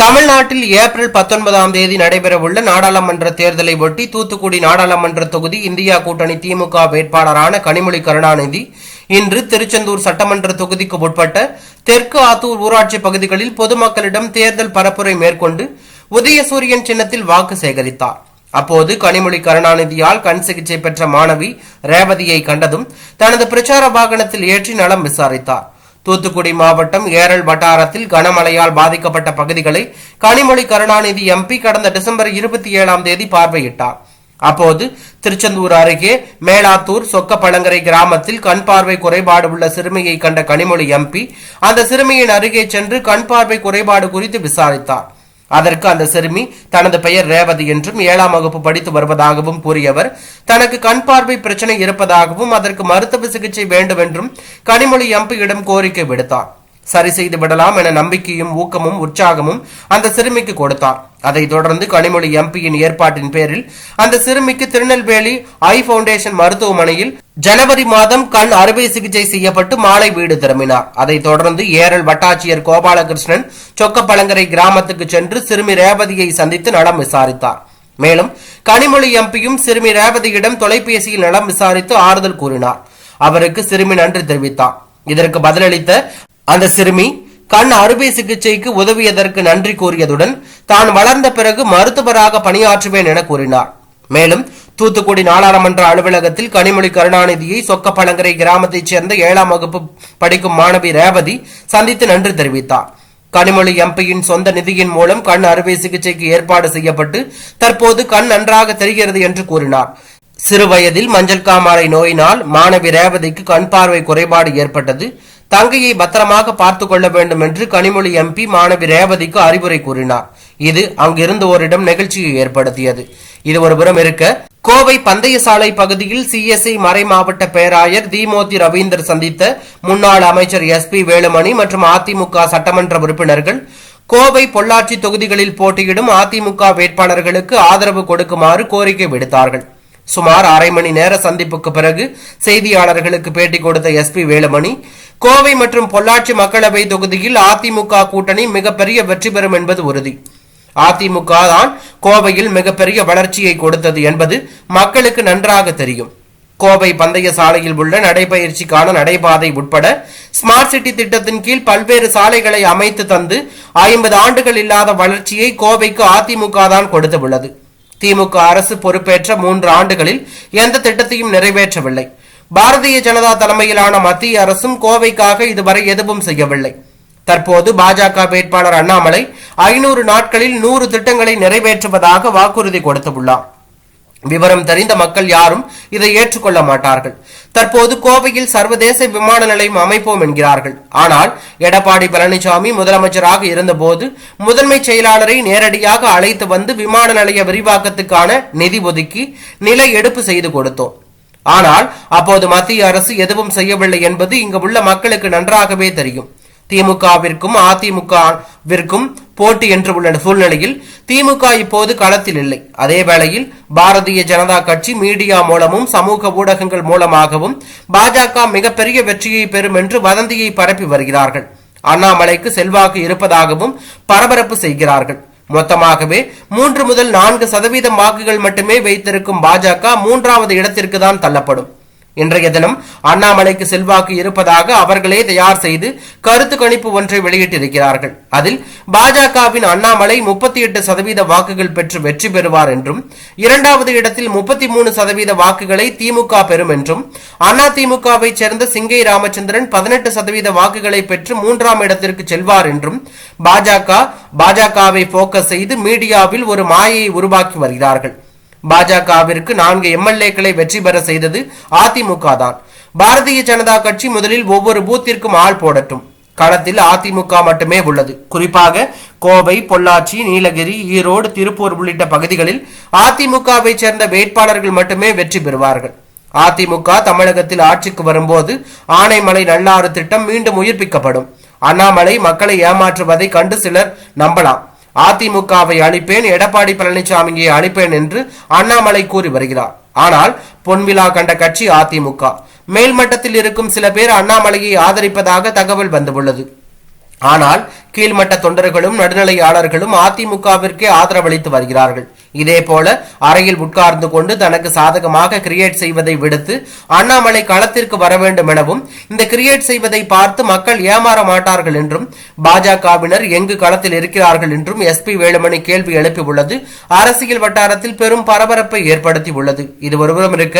தமிழ்நாட்டில் ஏப்ரல் பத்தொன்பதாம் தேதி நடைபெறவுள்ள நாடாளுமன்ற தேர்தலை ஒட்டி தூத்துக்குடி நாடாளுமன்ற தொகுதி இந்தியா கூட்டணி திமுக வேட்பாளரான கனிமொழி கருணாநிதி இன்று திருச்செந்தூர் சட்டமன்ற தொகுதிக்கு உட்பட்ட தெற்கு ஆத்தூர் ஊராட்சி பகுதிகளில் பொதுமக்களிடம் தேர்தல் பரப்புரை மேற்கொண்டு உதயசூரியன் சின்னத்தில் வாக்கு சேகரித்தார். அப்போது கனிமொழி கருணாநிதியால் கண் சிகிச்சை பெற்ற மாணவி ரேவதியை கண்டதும் தனது பிரச்சார வாகனத்தில் ஏற்றி நலம் விசாரித்தார். தூத்துக்குடி மாவட்டம் ஏரல் வட்டாரத்தில் கனமழையால் பாதிக்கப்பட்ட பகுதிகளை கனிமொழி கருணாநிதி எம்பி கடந்த டிசம்பர் இருபத்தி ஏழாம் தேதி பார்வையிட்டார். அப்போது திருச்செந்தூர் அருகே மேலாத்தூர் சொக்கப்பழங்கரை கிராமத்தில் கண் பார்வை குறைபாடு உள்ள சிறுமியை கண்ட கனிமொழி எம்பி அந்த சிறுமியின் அருகே சென்று கண் பார்வை குறைபாடு குறித்து விசாரித்தார். அதற்கு அந்த சிறுமி தனது பெயர் ரேவதி என்றும் ஏழாம் வகுப்பு படித்து வருவதாகவும் கூறியவர். தனக்கு கண் பார்வை பிரச்சனை இருப்பதாகவும் அதற்கு மருத்துவ சிகிச்சை வேண்டும் என்றும் கனிமொழி எம்பியிடம் கோரிக்கை விடுத்தார். சரி செய்து விடலாம் என நம்பிக்கையும் ஊக்கமும் உற்சாகமும் அந்த சிறுமிக்கு கொடுத்தார். அதைத் தொடர்ந்து கனிமொழி எம்பியின் ஏற்பாட்டின் பேரில் அந்த சிறுமிக்கு திருநெல்வேலி ஐ பவுண்டேஷன் மருத்துவமனையில் ஜனவரி மாதம் கண் அறுவை சிகிச்சை செய்யப்பட்டு மாலை வீடு திரும்பினார். அதைத் தொடர்ந்து ஏரல் வட்டாட்சியர் கோபாலகிருஷ்ணன் சொக்கப்பழங்கரை கிராமத்துக்கு சென்று சிறுமி ரேவதியை சந்தித்து நலம் விசாரித்தார். மேலும் கனிமொழி எம்பியும் சிறுமி ரேவதியிடம் தொலைபேசியில் நலம் விசாரித்து ஆறுதல் கூறினார். அவருக்கு சிறுமி நன்றி தெரிவித்தார். இதற்கு பதிலளித்த அந்த சிறுமி கண் அறுவை சிகிச்சைக்கு உதவியதற்கு நன்றி கூறியதுடன் தான் வளர்ந்த பிறகு மருத்துவராக பணியாற்றுவேன் என கூறினார். மேலும் தூத்துக்குடி நாடாளுமன்ற அலுவலகத்தில் கனிமொழி கருணாநிதியை சொக்கப்பழங்கரை கிராமத்தைச் சேர்ந்த ஏழாம் வகுப்பு படிக்கும் மாணவி ரேவதி சந்தித்து நன்றி தெரிவித்தார். கனிமொழி எம்பியின் சொந்த நிதியின் மூலம் கண் அறுவை சிகிச்சைக்கு ஏற்பாடு செய்யப்பட்டு தற்போது கண் நன்றாக தெரிகிறது என்று கூறினார். சிறுவயதில் மஞ்சள் காமாலை நோயினால் மாணவி ரேவதிக்கு கண் பார்வை குறைபாடு ஏற்பட்டது. தங்கையை பத்திரமாக பார்த்துக் கொள்ள வேண்டும் என்று கனிமொழி எம்பி மாணவி ரேவதிக்கு அறிவுரை கூறினார். இது அங்கிருந்தோரிடம் நிகழ்ச்சியை ஏற்படுத்தியது. இது ஒருபுறம் இருக்க கோவை பந்தய சாலை பகுதியில் சிஎஸ்ஐ மறை மாவட்ட பேராயர் திமோதி ரவீந்தர் சந்தித்த முன்னாள் அமைச்சர் எஸ் பி வேலுமணி மற்றும் அதிமுக சட்டமன்ற உறுப்பினர்கள் கோவை பொள்ளாச்சி தொகுதிகளில் போட்டியிடும் அதிமுக வேட்பாளர்களுக்கு ஆதரவு கொடுக்குமாறு கோரிக்கை விடுத்தார்கள். சுமார் அரை மணி நேர சந்திப்புக்கு பிறகு செய்தியாளர்களுக்கு பேட்டி கொடுத்த எஸ்பி வேலுமணி கோவை மற்றும் பொள்ளாச்சி மக்களவை தொகுதியில் அதிமுக கூட்டணி மிகப்பெரிய வெற்றி பெறும் என்பது உறுதி. அதிமுக தான் கோவையில் மிகப்பெரிய வளர்ச்சியை கொடுத்தது என்பது மக்களுக்கு நன்றாக தெரியும். கோவை பந்தய சாலையில் உள்ள நடைபயிற்சிக்கான நடைபாதை உட்பட ஸ்மார்ட் சிட்டி திட்டத்தின் கீழ் பல்வேறு சாலைகளை அமைத்து தந்து ஐம்பது ஆண்டுகள் இல்லாத வளர்ச்சியை கோவைக்கு அதிமுக தான் கொடுத்துள்ளது திமுக அரசு பொறுப்பேற்ற மூன்று ஆண்டுகளில் எந்த திட்டத்தையும் நிறைவேற்றவில்லை. பாரதிய ஜனதா தலைமையிலான மத்திய அரசும் கோவைக்காக இதுவரை எதுவும் செய்யவில்லை. தற்போது பாஜக வேட்பாளர் அண்ணாமலை ஐநூறு நாட்களில் நூறு திட்டங்களை நிறைவேற்றுவதாக வாக்குறுதி கொடுத்துள்ளார். விவரம் தெரிந்த மக்கள் யாரும் இதை ஏற்றுக்கொள்ள மாட்டார்கள். தற்போது கோவையில் சர்வதேச விமான நிலையம் அமைப்போம் என்கிறார்கள். ஆனால் எடப்பாடி பழனிசாமி முதலமைச்சராக இருந்தபோது முதன்மை செயலாளரை நேரடியாக அழைத்து வந்து விமான நிலைய விரிவாக்கத்துக்கான நிதி ஒதுக்கி நில எடுப்பு செய்து கொடுத்தோம். ஆனால் அப்போது மத்திய அரசு எதுவும் செய்யவில்லை என்பது இங்கு உள்ள மக்களுக்கு நன்றாகவே தெரியும். திமுகவிற்கும் அதிமுகவிற்கும் போட்டி என்று உள்ள சூழ்நிலையில் திமுக இப்போது களத்தில் இல்லை. அதே வேளையில் பாரதிய ஜனதா கட்சி மீடியா மூலமும் சமூக ஊடகங்கள் மூலமாகவும் பாஜக மிகப்பெரிய வெற்றியை பெறும் என்று வதந்தியை பரப்பி வருகிறார்கள். அண்ணாமலைக்கு செல்வாக்கு இருப்பதாகவும் பரபரப்பு செய்கிறார்கள். மொத்தமாகவே மூன்று முதல் நான்கு சதவீதம் வாக்குகள் மட்டுமே வைத்திருக்கும் பாஜக மூன்றாவது இடத்திற்கு தான் தள்ளப்படும். இன்றைய தினம் அண்ணாமலைக்கு செல்வாக்கு இருப்பதாக அவர்களே தயார் செய்து கருத்து கணிப்பு ஒன்றை வெளியிட்டிருக்கிறார்கள். அதில் பாஜகவின் அண்ணாமலை முப்பத்தி எட்டு சதவீத வாக்குகள் பெற்று வெற்றி பெறுவார் என்றும் இரண்டாவது இடத்தில் முப்பத்தி மூணு சதவீத வாக்குகளை திமுக பெறும் என்றும் அண்ணா திமுகவை சேர்ந்த சிங்கை ராமச்சந்திரன் பதினெட்டு சதவீத வாக்குகளை பெற்று மூன்றாம் இடத்திற்கு செல்வார் என்றும் பாஜக பாஜகவை போக்கஸ் செய்து மீடியாவில் ஒரு மாயையை உருவாக்கி வருகிறார்கள். பாஜகவிற்கு நான்கு எம்எல்ஏக்களை வெற்றி பெற செய்தது அதிமுக தான். பாரதிய ஜனதா கட்சி முதலில் ஒவ்வொரு பூத்திற்கும் ஆள் போடட்டும். களத்தில் அதிமுக மட்டுமே உள்ளது. குறிப்பாக கோவை பொள்ளாச்சி நீலகிரி ஈரோடு திருப்பூர் உள்ளிட்ட பகுதிகளில் அதிமுகவை சேர்ந்த வேட்பாளர்கள் மட்டுமே வெற்றி பெறுவார்கள். அதிமுக தமிழகத்தில் ஆட்சிக்கு வரும்போது ஆனைமலை நல்லாறு திட்டம் மீண்டும் உயிர்ப்பிக்கப்படும். அண்ணாமலை மக்களை ஏமாற்றுவதை கண்டு சிலர் நம்பலாம். அதிமுகவை அழிப்பேன் எடப்பாடி பழனிசாமியை அழிப்பேன் என்று அண்ணாமலை கூறி வருகிறார். ஆனால் பொன்விழா கண்ட கட்சி அதிமுக. மேல்மட்டத்தில் இருக்கும் சில பேர் அண்ணாமலையை ஆதரிப்பதாக தகவல் வந்துள்ளது. ஆனால் கீழ்மட்ட தொண்டர்களும் நடுநிலையாளர்களும் அதிமுகவிற்கே ஆதரவளித்து வருகிறார்கள். இதே போல அறையில் உட்கார்ந்து கொண்டு தனக்கு சாதகமாக கிரியேட் செய்வதை விடுத்து அண்ணாமலை களத்திற்கு வர வேண்டும் எனவும் இந்த கிரியேட் செய்வதை பார்த்து மக்கள் ஏமாற மாட்டார்கள் என்றும் பாஜகவினர் எங்கு களத்தில் இருக்கிறார்கள் என்றும் எஸ்பி வேலுமணி கேள்வி எழுப்பியுள்ளது. அரசியல் வட்டாரத்தில் பெரும் பரபரப்பை ஏற்படுத்தி உள்ளது இது ஒருபுறம் இருக்க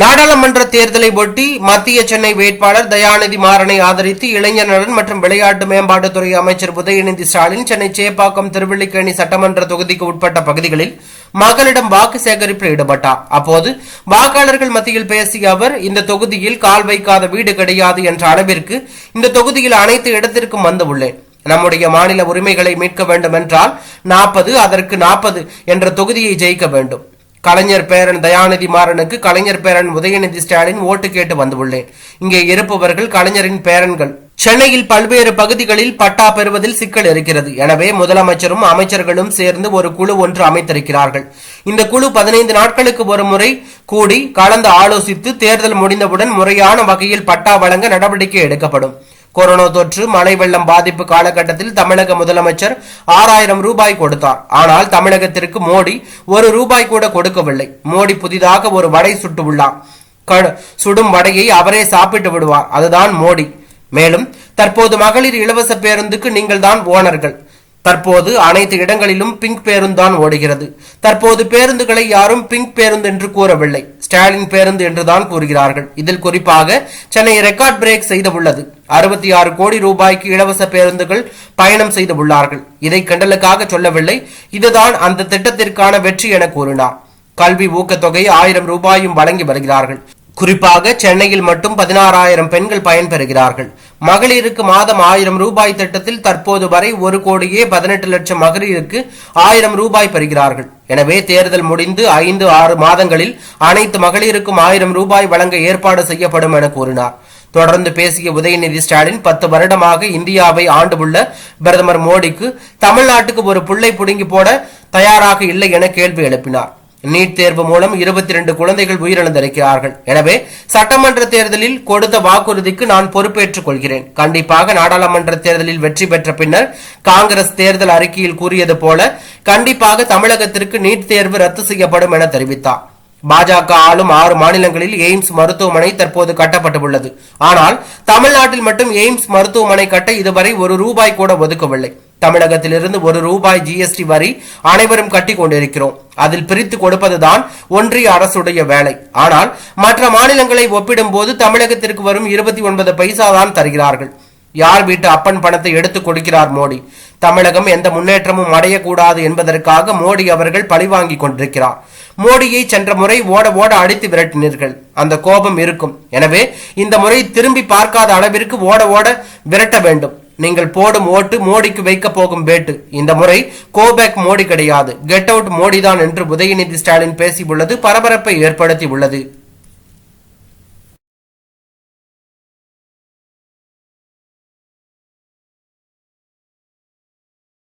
நாடாளுமன்ற தேர்தலை ஒட்டி மத்திய சென்னை வேட்பாளர் தயாநிதி மாறனை ஆதரித்து இளைஞர் நலன் மற்றும் விளையாட்டு மேம்பாட்டுத்துறை அமைச்சர் உதயநிதி ஸ்டாலின் சென்னை சேப்பாக்கம் திருவள்ளிக்கேணி சட்டமன்ற தொகுதிக்கு உட்பட்ட பகுதிகளில் மக்களிடம் வாக்கு சேகரிப்பில் ஈடுபட்டார். அப்போது வாக்காளர்கள் மத்தியில் பேசிய அவர் இந்த தொகுதியில் கால் வைக்காத வீடு கிடையாது என்ற அளவிற்கு இந்த தொகுதியில் அனைத்து இடத்திற்கும் வந்து உள்ளேன். நம்முடைய மாநில உரிமைகளை மீட்க வேண்டும் என்றால் நாற்பது அதற்கு நாற்பது என்ற தொகுதியை ஜெயிக்க வேண்டும். கலைஞர் பேரன் தயாநிதி மாறனுக்கு கலைஞர் பேரன் உதயநிதி ஸ்டாலின் ஓட்டு கேட்டு வந்துள்ளேன். இங்கே இருப்பவர்கள் கலைஞரின் பேரன்கள். சென்னையில் பல்வேறு பகுதிகளில் பட்டா பெறுவதில் சிக்கல் இருக்கிறது. எனவே முதலமைச்சரும் அமைச்சர்களும் சேர்ந்து ஒரு குழு ஒன்று அமைத்திருக்கிறார்கள். இந்த குழு பதினைந்து நாட்களுக்கு ஒரு முறை கூடி கலந்து ஆலோசித்து தேர்தல் முடிந்தவுடன் முறையான வகையில் பட்டா வழங்க நடவடிக்கை எடுக்கப்படும். கொரோனா தொற்று மழை வெள்ளம் பாதிப்பு காலகட்டத்தில் தமிழக முதலமைச்சர் ஆறாயிரம் ரூபாய் கொடுத்தார். ஆனால் தமிழகத்திற்கு மோடி ஒரு ரூபாய் கூட கொடுக்கவில்லை. மோடி புதிதாக ஒரு வடை சுட்டு உள்ளார். க- சுடும் வடையை அவரே சாப்பிட்டு விடுவார். அதுதான் மோடி. மேலும் தற்போது மகளிர் இலவச பேருந்துக்கு நீங்கள் தான் ஓனர்கள். தற்போது அனைத்து இடங்களிலும் பிங்க் பேருந்து தான் ஓடுகிறது. தற்போது பேருந்துகளை யாரும் பிங்க் பேருந்து என்று கூறவில்லை. ஸ்டாலின் பேருந்து என்றுதான் கூறுகிறார்கள். இதில் குறிப்பாக சென்னை ரெக்கார்ட் பிரேக் செய்துள்ளது. அறுபத்தி ஆறு கோடி ரூபாய்க்கு இலவச பேருந்துகள் பயணம் செய்து உள்ளார்கள் இதை கண்டலுக்காக சொல்லவில்லை. இதுதான் அந்த திட்டத்திற்கான வெற்றி என கூறினார். கல்வி ஊக்கத்தொகை ஆயிரம் ரூபாயும் வழங்கி வருகிறார்கள். குறிப்பாக சென்னையில் மட்டும் பதினாறாயிரம் பெண்கள் பயன்பெறுகிறார்கள். மகளிருக்கு மாதம் ஆயிரம் ரூபாய் திட்டத்தில் தற்போது வரை ஒரு கோடியே பதினெட்டு லட்சம் மகளிருக்கு ஆயிரம் ரூபாய் பெறுகிறார்கள். எனவே தேர்தல் முடிந்து ஐந்து ஆறு மாதங்களில் அனைத்து மகளிருக்கும் ஆயிரம் ரூபாய் வழங்க ஏற்பாடு செய்யப்படும் என கூறினார். தொடர்ந்து பேசிய உதயநிதி ஸ்டாலின் பத்து வருடமாக இந்தியாவை ஆண்டுள்ள பிரதமர் மோடிக்கு தமிழ்நாட்டுக்கு ஒரு புள்ளை புடுங்கி போட தயாராக இல்லை என கேள்வி எழுப்பினார். நீட் தேர்வு மூலம் இருபத்தி ரெண்டு குழந்தைகள் உயிரிழந்திருக்கிறார்கள். எனவே சட்டமன்ற தேர்தலில் கொடுத்த வாக்குறுதிக்கு நான் பொறுப்பேற்றுக் கொள்கிறேன். கண்டிப்பாக நாடாளுமன்ற தேர்தலில் வெற்றி பெற்ற பின்னர் காங்கிரஸ் தேர்தல் அறிக்கையில் கூறியது போல கண்டிப்பாக தமிழகத்திற்கு நீட் தேர்வு ரத்து செய்யப்படும் என தெரிவித்தார். பாஜக ஆளும் ஆறு மாநிலங்களில் எய்ம்ஸ் மருத்துவமனை தற்போது கட்டப்பட்டுள்ளது. ஆனால் தமிழ்நாட்டில் மட்டும் எய்ம்ஸ் மருத்துவமனை கட்ட இதுவரை ஒரு ரூபாய் கூட ஒதுக்கவில்லை. தமிழகத்திலிருந்து ஒரு ரூபாய் ஜிஎஸ்டி வரி அனைவரும் கட்டி கொண்டிருக்கிறோம். அதில் பிரித்து கொடுப்பதுதான் ஒன்றிய அரசுடைய வேலை. ஆனால் மற்ற மாநிலங்களை ஒப்பிடும்போது தமிழகத்திற்கு வரும் இருபத்தி ஒன்பது பைசா தான் தருகிறார்கள். யார் வீட்டு அப்பன் பணத்தை எடுத்து கொடுக்கிறார் மோடி? தமிழகம் எந்த முன்னேற்றமும் அடையக்கூடாது என்பதற்காக மோடி அவர்கள் பழிவாங்கி கொண்டிருக்கிறார். மோடியை சென்ற முறை ஓட ஓட அடித்து விரட்டினீர்கள். அந்த கோபம் இருக்கும். எனவே இந்த முறை திரும்பி பார்க்காத அளவிற்கு ஓட ஓட விரட்ட வேண்டும். நீங்கள் போடும் ஓட்டு மோடிக்கு வைக்க போகும் பேட்டு. இந்த முறை கோபேக் மோடி கிடையாது. கெட் அவுட் மோடி தான் என்று உதயநிதி ஸ்டாலின் பேசியுள்ளது பரபரப்பை ஏற்படுத்தி உள்ளது